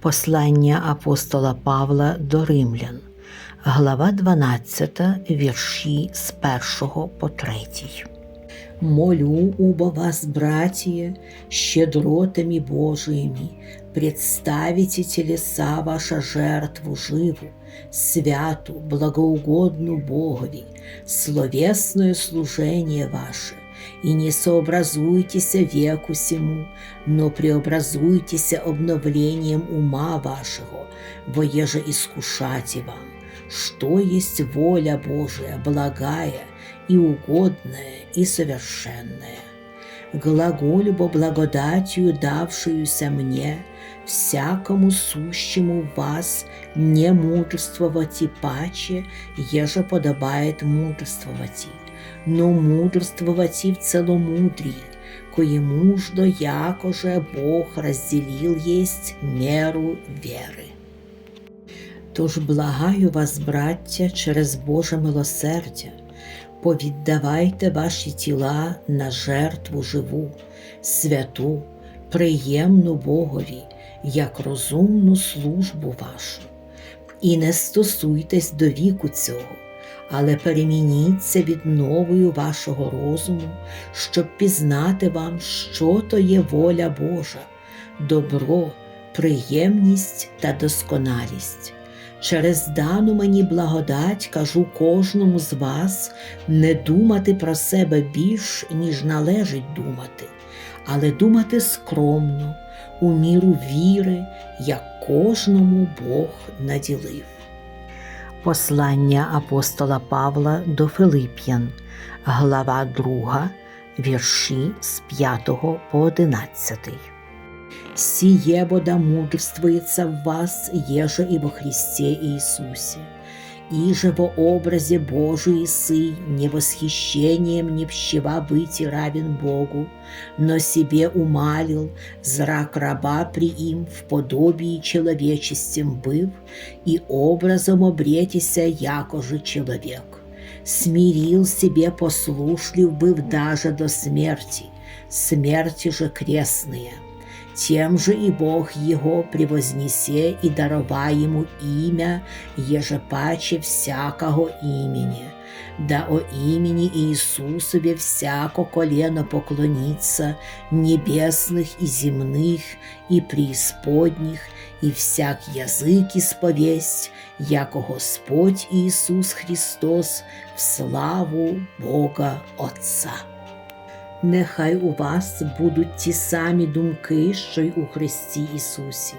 Послання апостола Павла до римлян, глава 12, вірші з 1 по 3. Молю убо вас, братья, щедротами Божиими, представите телеса ваша жертву живу, святу, благоугодну Богові, словесное служение ваше, и не сообразуйтесь веку сему, но преобразуйтесь обновлением ума вашего, во еже искушати вам, что есть воля Божия, благая и угодная и совершенная. Глаголь бо благодатью давшуюся мне, всякому сущему вас не мудрствовать и паче, еже подобает мудрствовать, но мудрствовать и в целомудрии, кое муждо якоже Бог разделил есть меру веры. Тож благаю вас, браття, через Боже милосердя, повіддавайте ваші тіла на жертву живу, святу, приємну Богові, як розумну службу вашу. І не стосуйтесь до віку цього, але перемініться від новою вашого розуму, щоб пізнати вам, що то є воля Божа, добро, приємність та досконалість. Через дану мені благодать кажу кожному з вас не думати про себе більш, ніж належить думати, але думати скромно, у міру віри, як кожному Бог наділив. Послання апостола Павла до Филип'ян, глава 2, вірші з 5 по 11. Сіє вода мудрствується в вас, єже і во Христі Иисусе И же во образе Божий сы не восхищением не пщева быть равен Богу, но себе умалил, зрак раба при им в подобии человечестем быв, и образом обретися якоже человек. Смирил себе послушлив быв даже до смерти, смерти же крестные – тем же и Бог его превознесе и дарова ему имя, ежепаче всякого имени. Да о имени Иисусове всяко колено поклонится, небесных и земных, и преисподних, и всяк язык исповесть, яко Господь Иисус Христос в славу Бога Отца. Нехай у вас будуть ті самі думки, що й у Христі Ісусі.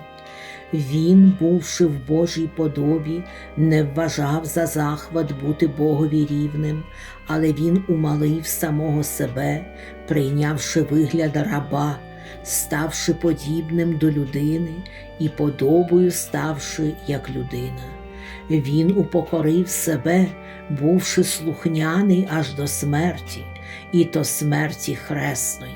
Він, бувши в Божій подобі, не вважав за захват бути Богові рівним, але він умалив самого себе, прийнявши вигляд раба, ставши подібним до людини і подобою ставши як людина. Він упокорив себе, бувши слухняний аж до смерті і то смерті хресної.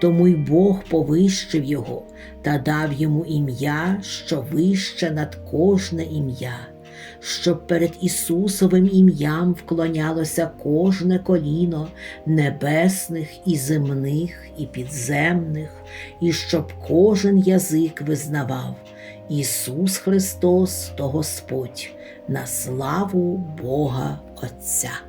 Тому й Бог повищив його та дав йому ім'я, що вище над кожне ім'я, щоб перед Ісусовим ім'ям вклонялося кожне коліно небесних і земних, і підземних, і щоб кожен язик визнавав Ісус Христос то Господь на славу Бога Отця.